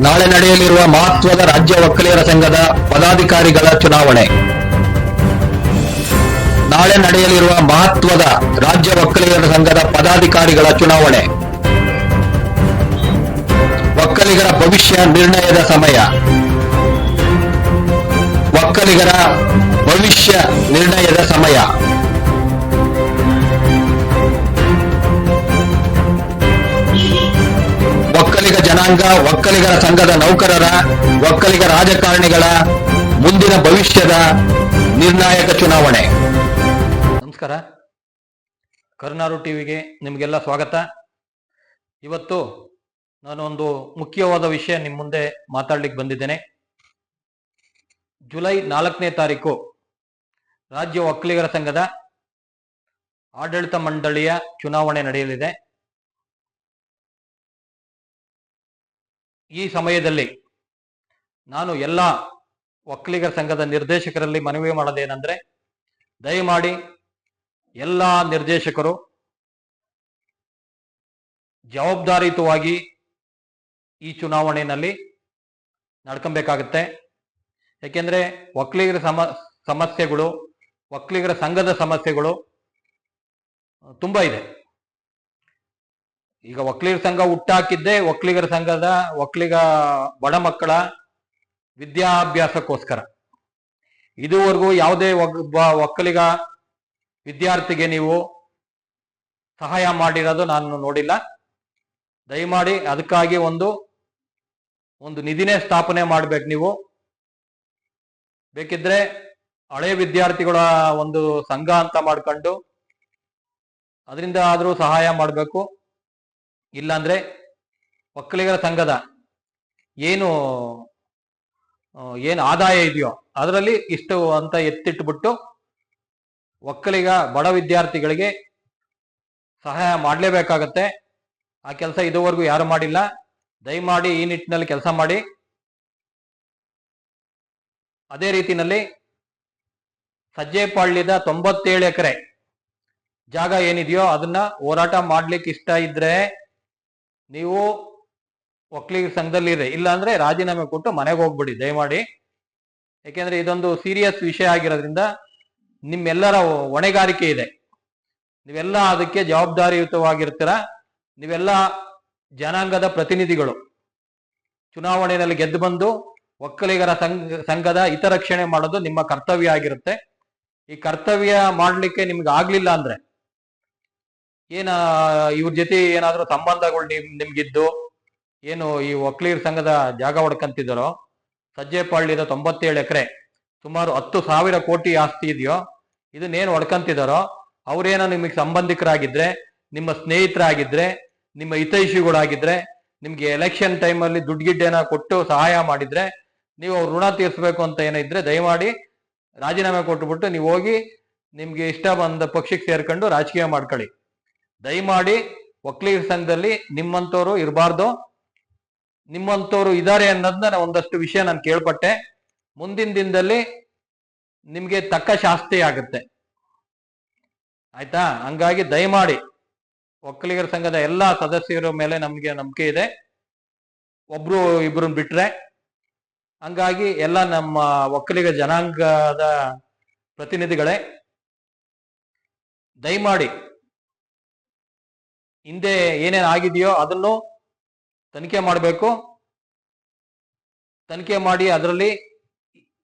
ನಾಳೆ ನಡೆಯಲಿರುವ ಮಹತ್ವದ ರಾಜ್ಯ ಒಕ್ಕಲಿಗರ ಸಂಘದ ಪದಾಧಿಕಾರಿಗಳ ಚುನಾವಣೆ. ನಾಳೆ ನಡೆಯಲಿರುವ ಮಹತ್ವದ ರಾಜ್ಯ ಒಕ್ಕಲಿಗರ ಸಂಘದ ಪದಾಧಿಕಾರಿಗಳ ಚುನಾವಣೆ. ಒಕ್ಕಲಿಗರ ಭವಿಷ್ಯ ನಿರ್ಣಯದ ಸಮಯ. ಒಕ್ಕಲಿಗರ ಭವಿಷ್ಯ ನಿರ್ಣಯದ ಸಮಯ. ಒಕ್ಕಲಿಗ ಜನಾಂಗ, ಒಕ್ಕಲಿಗರ ಸಂಘದ ನೌಕರರ, ಒಕ್ಕಲಿಗ ರಾಜಕಾರಣಿಗಳ ಮುಂದಿನ ಭವಿಷ್ಯದ ನಿರ್ಣಾಯಕ ಚುನಾವಣೆ. ನಮಸ್ಕಾರ. ಕರುನಾರು ಟಿವಿಗೆ ನಿಮಗೆಲ್ಲ ಸ್ವಾಗತ. ಇವತ್ತು ನಾನು ಒಂದು ಮುಖ್ಯವಾದ ವಿಷಯ ನಿಮ್ಮ ಮುಂದೆ ಮಾತಾಡ್ಲಿಕ್ಕೆ ಬಂದಿದ್ದೇನೆ. ಜುಲೈ ನಾಲ್ಕನೇ ತಾರೀಕು ರಾಜ್ಯ ಒಕ್ಕಲಿಗರ ಸಂಘದ ಆಡಳಿತ ಮಂಡಳಿಯ ಚುನಾವಣೆ ನಡೆಯಲಿದೆ. ಈ ಸಮಯದಲ್ಲಿ ನಾನು ಎಲ್ಲ ಒಕ್ಕಲಿಗರ ಸಂಘದ ನಿರ್ದೇಶಕರಲ್ಲಿ ಮನವಿ ಮಾಡೋದೇನೆಂದ್ರೆ, ದಯಮಾಡಿ ಎಲ್ಲ ನಿರ್ದೇಶಕರು ಜವಾಬ್ದಾರಿಯುತವಾಗಿ ಈ ಚುನಾವಣೆಯಲ್ಲಿ ನಡ್ಕೊಬೇಕಾಗತ್ತೆ. ಯಾಕೆಂದ್ರೆ ಒಕ್ಕಲಿಗರ ಸಮ, ಸಮಸ್ಯೆಗಳು ಒಕ್ಕಲಿಗರ ಸಂಘದ ಸಮಸ್ಯೆಗಳು ತುಂಬಾ ಇದೆ. ಈಗ ಒಕ್ಕಲಿಗರ ಸಂಘ ಹುಟ್ಟಾಕಿದ್ದೆ ಒಕ್ಕಲಿಗರ ಸಂಘದ ಒಕ್ಕಲಿಗ ಬಡ ಮಕ್ಕಳ ವಿದ್ಯಾಭ್ಯಾಸಕ್ಕೋಸ್ಕರ. ಇದುವರೆಗೂ ಯಾವುದೇ ಒಬ್ಬ ಒಕ್ಕಲಿಗ ವಿದ್ಯಾರ್ಥಿಗೆ ನೀವು ಸಹಾಯ ಮಾಡಿರೋದು ನಾನು ನೋಡಿಲ್ಲ. ದಯಮಾಡಿ ಅದಕ್ಕಾಗಿ ಒಂದು ಒಂದು ನಿಧಿನೇ ಸ್ಥಾಪನೆ ಮಾಡ್ಬೇಕು ನೀವು. ಬೇಕಿದ್ರೆ ಹಳೆ ವಿದ್ಯಾರ್ಥಿಗಳ ಒಂದು ಸಂಘ ಅಂತ ಮಾಡ್ಕೊಂಡು, ಅದರಿಂದ ಆದರೂ ಸಹಾಯ ಮಾಡಬೇಕು. ಇಲ್ಲಾಂದ್ರೆ ಒಕ್ಕಲಿಗರ ಸಂಘದ ಏನು ಏನು ಆದಾಯ ಇದೆಯೋ ಅದರಲ್ಲಿ ಇಷ್ಟು ಅಂತ ಎತ್ತಿಟ್ಬಿಟ್ಟು ಒಕ್ಕಲಿಗ ಬಡ ವಿದ್ಯಾರ್ಥಿಗಳಿಗೆ ಸಹಾಯ ಮಾಡಲೇಬೇಕಾಗತ್ತೆ. ಆ ಕೆಲಸ ಇದುವರೆಗೂ ಯಾರು ಮಾಡಿಲ್ಲ. ದಯಮಾಡಿ ಈ ನಿಟ್ಟಿನಲ್ಲಿ ಕೆಲಸ ಮಾಡಿ. ಅದೇ ರೀತಿನಲ್ಲಿ ಸಜ್ಜೆಪಾಳ್ಯದ ತೊಂಬತ್ತೇಳು ಎಕರೆ ಜಾಗ ಏನಿದೆಯೋ ಅದನ್ನ ಹೋರಾಟ ಮಾಡ್ಲಿಕ್ಕೆ ಇಷ್ಟ ಇದ್ರೆ ನೀವು ಒಕ್ಕಲಿಗರ ಸಂಘದಲ್ಲಿ ಇರಿ. ಇಲ್ಲ ಅಂದ್ರೆ ರಾಜೀನಾಮೆ ಕೊಟ್ಟು ಮನೆಗೆ ಹೋಗ್ಬಿಡಿ, ದಯಮಾಡಿ. ಯಾಕೆಂದ್ರೆ ಇದೊಂದು ಸೀರಿಯಸ್ ವಿಷಯ ಆಗಿರೋದ್ರಿಂದ ನಿಮ್ಮೆಲ್ಲರ ಹೊಣೆಗಾರಿಕೆ ಇದೆ. ನೀವೆಲ್ಲ ಅದಕ್ಕೆ ಜವಾಬ್ದಾರಿಯುತವಾಗಿರ್ತೀರ? ನೀವೆಲ್ಲ ಜನಾಂಗದ ಪ್ರತಿನಿಧಿಗಳು. ಚುನಾವಣೆಯಲ್ಲಿ ಗೆದ್ದು ಬಂದು ಒಕ್ಕಲಿಗರ ಸಂಘ, ಸಂಘದ ಹಿತರಕ್ಷಣೆ ಮಾಡೋದು ನಿಮ್ಮ ಕರ್ತವ್ಯ ಆಗಿರುತ್ತೆ. ಈ ಕರ್ತವ್ಯ ಮಾಡಲಿಕ್ಕೆ ನಿಮ್ಗೆ ಆಗ್ಲಿಲ್ಲ ಅಂದ್ರೆ ಏನ, ಇವ್ರ ಜೊತೆ ಏನಾದ್ರೂ ಸಂಬಂಧಗಳು ನಿಮ್, ನಿಮ್ಗಿದ್ದು, ಏನು ಈ ಒಕ್ಕಲಿಗರ ಸಂಘದ ಜಾಗ ಹೊಡ್ಕಂತಿದ್ದಾರೋ ಸಜ್ಜೆಪಾಳ್ಯದ ತೊಂಬತ್ತೇಳು ಎಕರೆ, ಸುಮಾರು ಹತ್ತು ಸಾವಿರ ಕೋಟಿ ಆಸ್ತಿ ಇದೆಯೋ, ಇದನ್ನೇನು ಹೊಡ್ಕಂತಿದ್ದಾರೋ, ಅವ್ರೇನೋ ನಿಮಗೆ ಸಂಬಂಧಿಕರಾಗಿದ್ರೆ, ನಿಮ್ಮ ಸ್ನೇಹಿತರಾಗಿದ್ರೆ, ನಿಮ್ಮ ಹಿತೈಷಿಗಳಾಗಿದ್ರೆ, ನಿಮ್ಗೆ ಎಲೆಕ್ಷನ್ ಟೈಮಲ್ಲಿ ದುಡ್ಡು ಗಿಡ್ಡೇನ ಕೊಟ್ಟು ಸಹಾಯ ಮಾಡಿದ್ರೆ, ನೀವು ಅವ್ರ ಋಣ ತೀರಿಸಬೇಕು ಅಂತ ಏನಿದ್ರೆ ದಯಮಾಡಿ ರಾಜೀನಾಮೆ ಕೊಟ್ಬಿಟ್ಟು ನೀವು ಹೋಗಿ ನಿಮ್ಗೆ ಇಷ್ಟ ಬಂದ ಪಕ್ಷಕ್ಕೆ ಸೇರ್ಕೊಂಡು ರಾಜಕೀಯ ಮಾಡ್ಕೊಳ್ಳಿ. ದಯಮಾಡಿ ಒಕ್ಕಲಿಗರ ಸಂಘದಲ್ಲಿ ನಿಮ್ಮಂತವರು ಇರಬಾರ್ದು. ನಿಮ್ಮಂತವ್ರು ಇದ್ದಾರೆ ಅನ್ನೋದನ್ನ ನಾನು ಒಂದಷ್ಟು ವಿಷಯ ನಾನು ಕೇಳ್ಪಟ್ಟೆ. ಮುಂದಿನ ದಿನದಲ್ಲಿ ನಿಮ್ಗೆ ತಕ್ಕ ಶಾಸ್ತಿ ಆಗುತ್ತೆ. ಆಯ್ತಾ? ಹಂಗಾಗಿ ದಯಮಾಡಿ ಒಕ್ಕಲಿಗರ ಸಂಘದ ಎಲ್ಲಾ ಸದಸ್ಯರ ಮೇಲೆ ನಮ್ಗೆ ನಂಬಿಕೆ ಇದೆ. ಒಬ್ರು ಇಬ್ರನ್ನ ಬಿಟ್ರೆ ಹಂಗಾಗಿ ಎಲ್ಲ ನಮ್ಮ ಒಕ್ಕಲಿಗ ಜನಾಂಗದ ಪ್ರತಿನಿಧಿಗಳೇ, ದಯಮಾಡಿ ಹಿಂದೆ ಏನೇನು ಆಗಿದೆಯೋ ಅದನ್ನು ತನಿಖೆ ಮಾಡಬೇಕು. ತನಿಖೆ ಮಾಡಿ ಅದರಲ್ಲಿ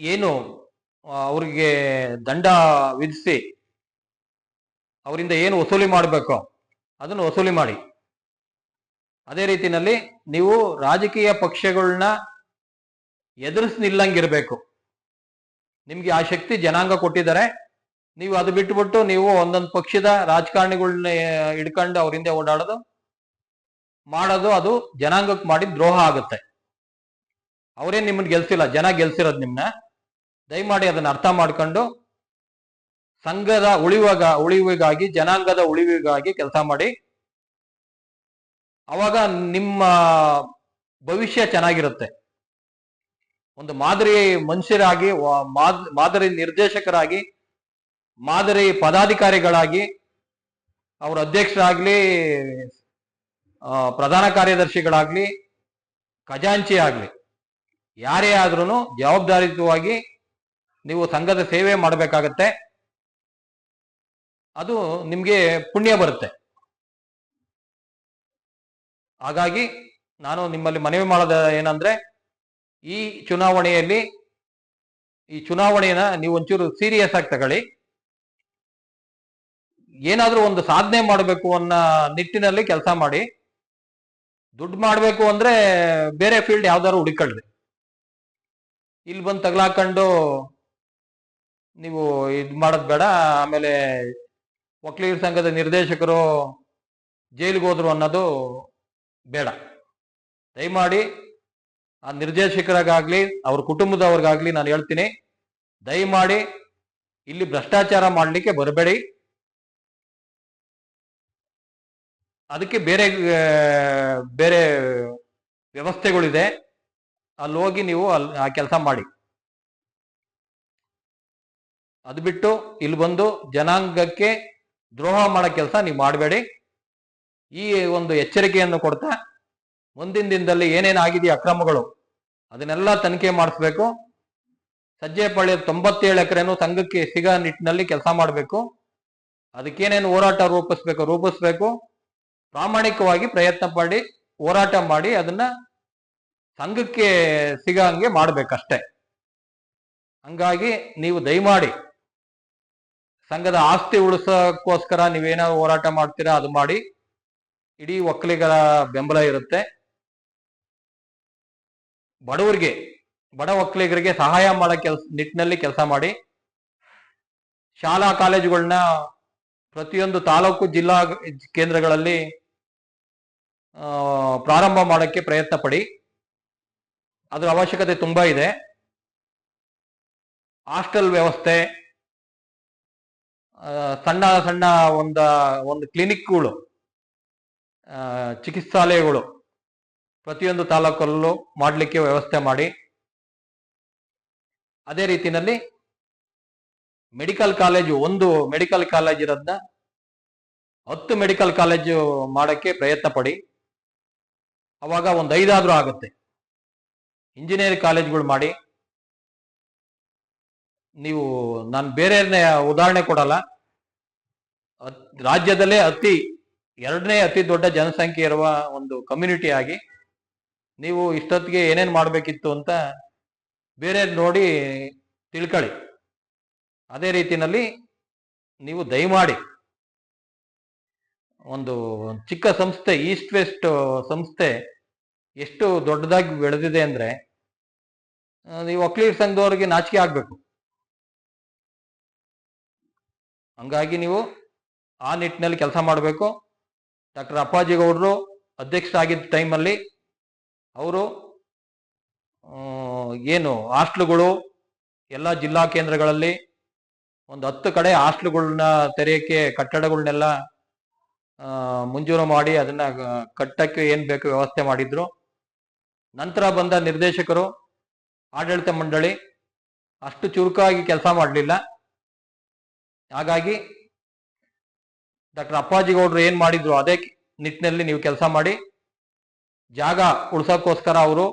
ಏನು ಅವರಿಗೆ ದಂಡ ವಿಧಿಸಿ ಅವರಿಂದ ಏನು ವಸೂಲಿ ಮಾಡಬೇಕು, ಅದನ್ನು ವಸೂಲಿ ಮಾಡಿ. ಅದೇ ರೀತಿಯಲ್ಲಿ ನೀವು ರಾಜಕೀಯ ಪಕ್ಷಗಳನ್ನ ಎದುರಿಸ್ ನಿಲ್ಲಂಗಿರ್ಬೇಕು ನಿಮ್ಗೆ ಆ ಶಕ್ತಿ ಜನಾಂಗ ಕೊಟ್ಟಿದ್ದಾರೆ. ನೀವು ಅದು ಬಿಟ್ಬಿಟ್ಟು ನೀವು ಒಂದೊಂದು ಪಕ್ಷದ ರಾಜಕಾರಣಿಗಳನ್ನ ಹಿಡ್ಕೊಂಡು ಅವರಿಂದ ಓಡಾಡೋದು, ಮಾಡೋದು ಅದು ಜನಾಂಗಕ್ಕೆ ಮಾಡಿ ದ್ರೋಹ ಆಗುತ್ತೆ. ಅವರೇನ್ ನಿಮ್ಮನ್ನ ಗೆಲ್ಸಿಲ್ಲ, ಜನ ಗೆಲ್ಸಿರೋದು ನಿಮ್ಮನ್ನ ದಯಮಾಡಿ ಅದನ್ನ ಅರ್ಥ ಮಾಡ್ಕೊಂಡು ಸಂಘದ ಉಳಿವಾಗ, ಉಳಿವಿಗಾಗಿ, ಜನಾಂಗದ ಉಳಿವಿಗಾಗಿ ಕೆಲಸ ಮಾಡಿ, ಅವಾಗ ನಿಮ್ಮ ಭವಿಷ್ಯ ಚೆನ್ನಾಗಿರುತ್ತೆ. ಒಂದು ಮಾದರಿ ಮನುಷ್ಯರಾಗಿ ಮಾದರಿ ನಿರ್ದೇಶಕರಾಗಿ ಮಾದರಿ ಪದಾಧಿಕಾರಿಗಳಾಗಿ ಅವರ ಅಧ್ಯಕ್ಷರಾಗ್ಲಿ ಪ್ರಧಾನ ಕಾರ್ಯದರ್ಶಿಗಳಾಗ್ಲಿ, ಖಜಾಂಚಿ ಆಗ್ಲಿ, ಯಾರೇ ಆದ್ರೂ ಜವಾಬ್ದಾರಿಯುತವಾಗಿ ನೀವು ಸಂಘದ ಸೇವೆ ಮಾಡಬೇಕಾಗತ್ತೆ. ಅದು ನಿಮಗೆ ಪುಣ್ಯ ಬರುತ್ತೆ. ಹಾಗಾಗಿ ನಾನು ನಿಮ್ಮಲ್ಲಿ ಮನವಿ ಮಾಡೋದ ಏನಂದ್ರೆ, ಈ ಚುನಾವಣೆಯಲ್ಲಿ, ಈ ಚುನಾವಣೆಯನ್ನ ನೀವು ಒಂಚೂರು ಸೀರಿಯಸ್ ಆಗಿ ತಗೊಳ್ಳಿ. ಏನಾದ್ರೂ ಒಂದು ಸಾಧನೆ ಮಾಡಬೇಕು ಅನ್ನೋ ನಿಟ್ಟಿನಲ್ಲಿ ಕೆಲಸ ಮಾಡಿ. ದುಡ್ಡು ಮಾಡಬೇಕು ಅಂದ್ರೆ ಬೇರೆ ಫೀಲ್ಡ್ ಯಾವ್ದಾದ್ರು ಹುಡುಕೊಳ್ಳಿ ಇಲ್ಲಿ ಬಂದು ತಗ್ಲಾಕೊಂಡು ನೀವು ಇದು ಮಾಡೋದು ಬೇಡ. ಆಮೇಲೆ ವಕೀಲರ ಸಂಘದ ನಿರ್ದೇಶಕರು ಜೈಲಿಗೆ ಹೋದ್ರು ಅನ್ನೋದು ಬೇಡ. ದಯಮಾಡಿ ಆ ನಿರ್ದೇಶಕರಿಗಾಗ್ಲಿ, ಅವ್ರ ಕುಟುಂಬದವ್ರಿಗಾಗ್ಲಿ ನಾನು ಹೇಳ್ತೀನಿ, ದಯಮಾಡಿ ಇಲ್ಲಿ ಭ್ರಷ್ಟಾಚಾರ ಮಾಡಲಿಕ್ಕೆ ಬರಬೇಡಿ. ಅದಕ್ಕೆ ಬೇರೆ ಬೇರೆ ವ್ಯವಸ್ಥೆಗಳಿದೆ. ಅಲ್ಲಿ ಹೋಗಿ ನೀವು ಅಲ್ಲಿ ಆ ಕೆಲಸ ಮಾಡಿ. ಅದು ಬಿಟ್ಟು ಇಲ್ಲಿ ಬಂದು ಜನಾಂಗಕ್ಕೆ ದ್ರೋಹ ಮಾಡೋ ಕೆಲಸ ನೀವು ಮಾಡಬೇಡಿ. ಈ ಒಂದು ಎಚ್ಚರಿಕೆಯನ್ನು ಕೊಡ್ತಾ ಮುಂದಿನ ದಿನದಲ್ಲಿ ಏನೇನು ಆಗಿದೆಯಾ ಅಕ್ರಮಗಳು, ಅದನ್ನೆಲ್ಲ ತನಿಖೆ ಮಾಡಿಸ್ಬೇಕು. ಸಜ್ಜೆಪಳ್ಳಿ ತೊಂಬತ್ತೇಳು ಎಕರೆನು ಸಂಘಕ್ಕೆ ಸಿಗ ನಿಟ್ಟಿನಲ್ಲಿ ಕೆಲಸ ಮಾಡಬೇಕು. ಅದಕ್ಕೇನೇನು ಹೋರಾಟ ರೂಪಿಸ್ಬೇಕು ರೂಪಿಸ್ಬೇಕು. ಪ್ರಾಮಾಣಿಕವಾಗಿ ಪ್ರಯತ್ನ ಪಡಿ ಹೋರಾಟ ಮಾಡಿ ಅದನ್ನ ಸಂಘಕ್ಕೆ ಸಿಗಂಗೆ ಮಾಡ್ಬೇಕಷ್ಟೆ. ಹಂಗಾಗಿ ನೀವು ದಯಮಾಡಿ ಸಂಘದ ಆಸ್ತಿ ಉಳಿಸೋಕ್ಕೋಸ್ಕರ ನೀವೇನಾದ್ರು ಹೋರಾಟ ಮಾಡ್ತೀರಾ ಅದು ಮಾಡಿ. ಇಡೀ ಒಕ್ಕಲಿಗರ ಬೆಂಬಲ ಇರುತ್ತೆ. ಬಡವರಿಗೆ, ಬಡ ಒಕ್ಕಲಿಗರಿಗೆ ಸಹಾಯ ಮಾಡೋ ಕೆಲಸ, ನಿಟ್ಟಿನಲ್ಲಿ ಕೆಲಸ ಮಾಡಿ. ಶಾಲಾ ಕಾಲೇಜುಗಳನ್ನ ಪ್ರತಿಯೊಂದು ತಾಲೂಕು ಜಿಲ್ಲಾ ಕೇಂದ್ರಗಳಲ್ಲಿ ಪ್ರಾರಂಭ ಮಾಡೋಕ್ಕೆ ಪ್ರಯತ್ನ ಪಡಿ ಅದರ ಅವಶ್ಯಕತೆ ತುಂಬ ಇದೆ. ಹಾಸ್ಟೆಲ್ ವ್ಯವಸ್ಥೆ ಸಣ್ಣ ಸಣ್ಣ ಒಂದ, ಒಂದು ಕ್ಲಿನಿಕ್ಗಳು ಚಿಕಿತ್ಸಾಲಯಗಳು ಪ್ರತಿಯೊಂದು ತಾಲೂಕಲ್ಲೂ ಮಾಡಲಿಕ್ಕೆ ವ್ಯವಸ್ಥೆ ಮಾಡಿ. ಅದೇ ರೀತಿಯಲ್ಲಿ ಮೆಡಿಕಲ್ ಕಾಲೇಜು, ಒಂದು ಮೆಡಿಕಲ್ ಕಾಲೇಜ್ ಇರೋದನ್ನ ಹತ್ತು ಮೆಡಿಕಲ್ ಕಾಲೇಜು ಮಾಡೋಕ್ಕೆ ಪ್ರಯತ್ನ ಪಡಿ ಅವಾಗ ಒಂದು ಐದಾದ್ರೂ ಆಗುತ್ತೆ. ಇಂಜಿನಿಯರ್ ಕಾಲೇಜ್ಗಳು ಮಾಡಿ, ನೀವು ನಾನು ಬೇರೆ ಉದಾಹರಣೆ ಕೊಡಲ್ಲ. ರಾಜ್ಯದಲ್ಲೇ ಅತಿ, ಎರಡನೇ ಅತಿ ದೊಡ್ಡ ಜನಸಂಖ್ಯೆ ಇರುವ ಒಂದು ಕಮ್ಯುನಿಟಿ ಆಗಿ, ನೀವು ಇಷ್ಟೊತ್ತಿಗೆ ಏನೇನು ಮಾಡಬೇಕಿತ್ತು ಅಂತ ಬೇರೆ ನೋಡಿ ತಿಳ್ಕೊಳ್ಳಿ. ಅದೇ ರೀತಿಯಲ್ಲಿ ನೀವು ದಯಮಾಡಿ ಒಂದು ಚಿಕ್ಕ ಸಂಸ್ಥೆ ಈಸ್ಟ್ ವೆಸ್ಟ್ ಸಂಸ್ಥೆ ಎಷ್ಟು ದೊಡ್ಡದಾಗಿ ಬೆಳೆದಿದೆ ಅಂದ್ರೆ ಈ ಒಕ್ಲೀರ್ ಸಂಘದವ್ರಿಗೆ ನಾಚಿಕೆ ಆಗ್ಬೇಕು. ಹಂಗಾಗಿ ನೀವು ಆ ನಿಟ್ಟಿನಲ್ಲಿ ಕೆಲಸ ಮಾಡಬೇಕು. ಡಾಕ್ಟರ್ ಅಪ್ಪಾಜಿ ಗೌಡರು ಅಧ್ಯಕ್ಷರಾಗಿದ್ದ ಟೈಮಲ್ಲಿ ಅವರು ಏನು ಹಾಸ್ಟ್ಲುಗಳು, ಎಲ್ಲ ಜಿಲ್ಲಾ ಕೇಂದ್ರಗಳಲ್ಲಿ ಒಂದು ಹತ್ತು ಕಡೆ ಹಾಸ್ಟ್ಲುಗಳನ್ನ ತೆರೆಯಕ್ಕೆ ಕಟ್ಟಡಗಳನ್ನೆಲ್ಲ ಮಂಜೂರು ಮಾಡಿ ಅದನ್ನ ಕಟ್ಟಕ್ಕೆ ಏನ್ ಬೇಕು ವ್ಯವಸ್ಥೆ ಮಾಡಿದ್ರು. ನಂತರ ಬಂದ ನಿರ್ದೇಶಕರು, ಆಡಳಿತ ಮಂಡಳಿ ಅಷ್ಟು ಚುರುಕಾಗಿ ಕೆಲಸ ಮಾಡಲಿಲ್ಲ. ಹಾಗಾಗಿ ಡಾಕ್ಟರ್ ಅಪ್ಪಾಜಿ ಗೌಡ್ರು ಏನ್ ಮಾಡಿದ್ರು ಅದೇ ನಿಟ್ಟಿನಲ್ಲಿ ನೀವು ಕೆಲಸ ಮಾಡಿ, ಜಾಗ ಉಳಿಸೋಕ್ಕೋಸ್ಕರ ಅವರು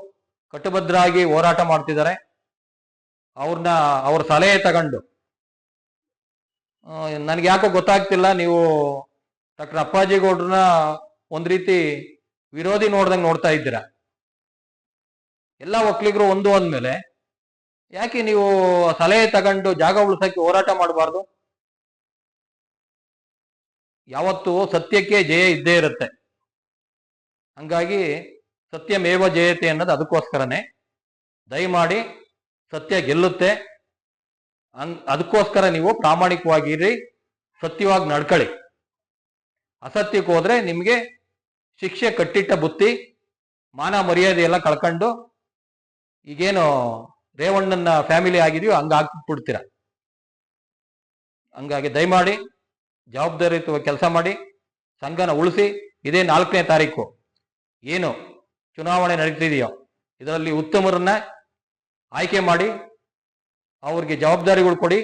ಕಟ್ಟುಬದ್ಧರಾಗಿ ಹೋರಾಟ ಮಾಡ್ತಿದ್ದಾರೆ. ಅವ್ರನ್ನ ಅವ್ರ ಸಲಹೆ ತಗೊಂಡು. ನನಗೆ ಯಾಕೋ ಗೊತ್ತಾಗ್ತಿಲ್ಲ, ನೀವು ಡಾಕ್ಟರ್ ಅಪ್ಪಾಜಿ ಗೌಡ್ರನ್ನ ಒಂದ್ ರೀತಿ ವಿರೋಧಿ ನೋಡ್ದಂಗೆ ನೋಡ್ತಾ ಇದ್ದೀರ? ಎಲ್ಲ ಒಕ್ಕಲಿಗರು ಒಂದು ಅಂದ್ಮೇಲೆ ಯಾಕೆ ನೀವು ಸಲಹೆ ತಗೊಂಡು ಜಾಗ ಉಳಿಸಕ್ಕೆ ಹೋರಾಟ ಮಾಡಬಾರ್ದು? ಯಾವತ್ತು ಸತ್ಯಕ್ಕೆ ಜಯ ಇದ್ದೇ ಇರುತ್ತೆ. ಹಂಗಾಗಿ ಸತ್ಯಮೇವ ಜಯತೆ ಅನ್ನೋದು ಅದಕ್ಕೋಸ್ಕರನೇ ದಯಮಾಡಿ ಸತ್ಯ ಗೆಲ್ಲುತ್ತೆ. ಅದಕ್ಕೋಸ್ಕರ ನೀವು ಪ್ರಾಮಾಣಿಕವಾಗಿರಿ, ಸತ್ಯವಾಗಿ ನಡ್ಕೊಳ್ಳಿ ಅಸತ್ಯಕ್ಕೆ ಹೋದ್ರೆ ನಿಮ್ಗೆ ಶಿಕ್ಷೆ ಕಟ್ಟಿಟ್ಟ ಬುತ್ತಿ, ಮಾನ ಮರ್ಯಾದೆ ಎಲ್ಲ ಕಳ್ಕೊಂಡು ಈಗೇನು ರೇವಣ್ಣನ ಫ್ಯಾಮಿಲಿ ಆಗಿದೆಯೋ ಹಂಗ ಹಾಕ್ಬಿಡ್ತೀರ ಹಂಗಾಗಿ ದಯಮಾಡಿ ಜವಾಬ್ದಾರಿಯುತ ಕೆಲಸ ಮಾಡಿ, ಸಂಘನ ಉಳಿಸಿ, ಇದೇ ನಾಲ್ಕನೇ ತಾರೀಕು ಏನು ಚುನಾವಣೆ ನಡೀತಿದೆಯೋ ಇದರಲ್ಲಿ ಉತ್ತಮರನ್ನ ಆಯ್ಕೆ ಮಾಡಿ, ಅವ್ರಿಗೆ ಜವಾಬ್ದಾರಿಗಳು ಕೊಡಿ,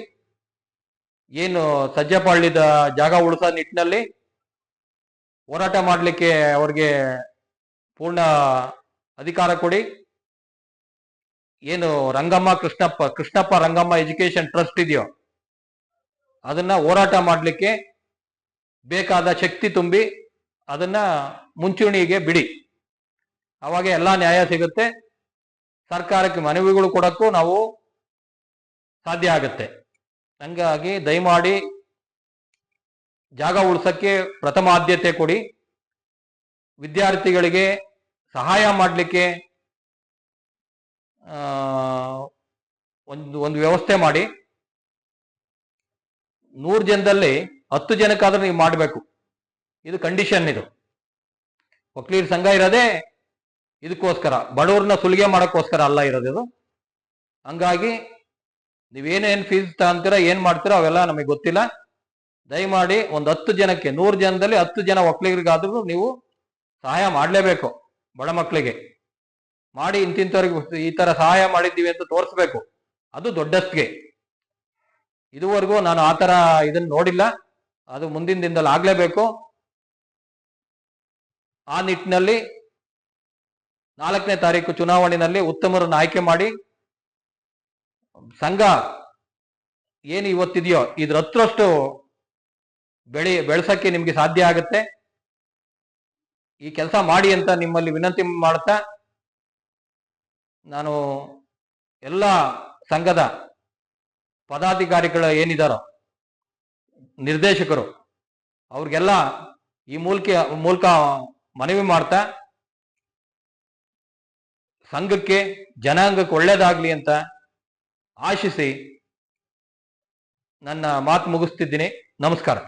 ಏನು ಸಜ್ಜಪಾಳ್ಯದ ಜಾಗ ಉಳಿಸೋ ನಿಟ್ಟಿನಲ್ಲಿ ಹೋರಾಟ ಮಾಡಲಿಕ್ಕೆ ಅವ್ರಿಗೆ ಪೂರ್ಣ ಅಧಿಕಾರ ಕೊಡಿ. ಏನು ರಂಗಮ್ಮ ಕೃಷ್ಣಪ್ಪ ಕೃಷ್ಣಪ್ಪ ರಂಗಮ್ಮ ಎಜುಕೇಶನ್ ಟ್ರಸ್ಟ್ ಇದೆಯೋ, ಅದನ್ನ ಹೋರಾಟ ಮಾಡಲಿಕ್ಕೆ ಬೇಕಾದ ಶಕ್ತಿ ತುಂಬಿ ಅದನ್ನ ಮುಂಚೂಣಿಗೆ ಬಿಡಿ. ಅವಾಗ ಎಲ್ಲ ನ್ಯಾಯ ಸಿಗುತ್ತೆ. ಸರ್ಕಾರಕ್ಕೆ ಮನವಿಗಳು ಕೊಡಕ್ಕೂ ನಾವು ಸಾಧ್ಯ ಆಗುತ್ತೆ. ಹಂಗಾಗಿ ದಯಮಾಡಿ ಜಾಗ ಉಳಿಸಕ್ಕೆ ಪ್ರಥಮ ಆದ್ಯತೆ ಕೊಡಿ. ವಿದ್ಯಾರ್ಥಿಗಳಿಗೆ ಸಹಾಯ ಮಾಡಲಿಕ್ಕೆ ಒಂದು ಒಂದು ವ್ಯವಸ್ಥೆ ಮಾಡಿ. ನೂರು ಜನದಲ್ಲಿ ಹತ್ತು ಜನಕ್ಕಾದ್ರೂ ನೀವು ಮಾಡಬೇಕು. ಇದು ಕಂಡೀಷನ್ ಇದು. ವಕೀಲರ ಸಂಘ ಇರೋದೇ ಇದಕ್ಕೋಸ್ಕರ. ಬಡವ್ರನ್ನ ಸುಲಿಗೆ ಮಾಡೋಕ್ಕೋಸ್ಕರ ಅಲ್ಲ ಇರೋದು ಇದು. ಹಂಗಾಗಿ ನೀವೇನೇನು ಫೀಸ್ ತಗೊಂತೀರ, ಏನು ಮಾಡ್ತೀರೋ ಅವೆಲ್ಲ ನಮಗೆ ಗೊತ್ತಿಲ್ಲ. ದಯಮಾಡಿ ಒಂದು ಹತ್ತು ಜನಕ್ಕೆ, ನೂರು ಜನದಲ್ಲಿ ಹತ್ತು ಜನ ಒಕ್ಕಲಿಗರಿಗಾದ್ರೂ ನೀವು ಸಹಾಯ ಮಾಡಲೇಬೇಕು ಬಡ ಮಕ್ಕಳಿಗೆ ಮಾಡಿ ಇಂತಿಂಥವ್ರಿಗೆ ಈ ತರ ಸಹಾಯ ಮಾಡಿದ್ದೀವಿ ಅಂತ ತೋರಿಸ್ಬೇಕು. ಅದು ದೊಡ್ಡಸ್ಗೆ. ಇದುವರೆಗೂ ನಾನು ಆ ತರ ಇದನ್ನ ನೋಡಿಲ್ಲ. ಅದು ಮುಂದಿನ ದಿನದಲ್ಲಿ ಆಗ್ಲೇಬೇಕು. ಆ ನಿಟ್ಟಿನಲ್ಲಿ ನಾಲ್ಕನೇ ತಾರೀಕು ಚುನಾವಣೆಯಲ್ಲಿ ಉತ್ತಮರನ್ನು ಆಯ್ಕೆ ಮಾಡಿ. ಸಂಘ ಏನು ಇವತ್ತಿದೆಯೋ ಇದ್ರ ಹತ್ರಷ್ಟು ಬೆಳಿ, ಬೆಳೆಸಕ್ಕೆ ನಿಮ್ಗೆ ಸಾಧ್ಯ ಆಗುತ್ತೆ. ಈ ಕೆಲಸ ಮಾಡಿ ಅಂತ ನಿಮ್ಮಲ್ಲಿ ವಿನಂತಿ ಮಾಡ್ತಾ ನಾನು ಎಲ್ಲ ಸಂಘದ ಪದಾಧಿಕಾರಿಗಳು ಏನಿದಾರೋ ನಿರ್ದೇಶಕರು ಅವ್ರಿಗೆಲ್ಲ ಈ ಮೂಲಕ ಮೂಲಕ ಮನವಿ ಮಾಡ್ತಾ ಸಂಘಕ್ಕೆ ಜನಾಂಗಕ್ಕೆ ಒಳ್ಳೇದಾಗ್ಲಿ ಅಂತ ಆಶಿಸಿ ನನ್ನ ಮಾತು ಮುಗಿಸ್ತಿದ್ದೀನಿ. ನಮಸ್ಕಾರ.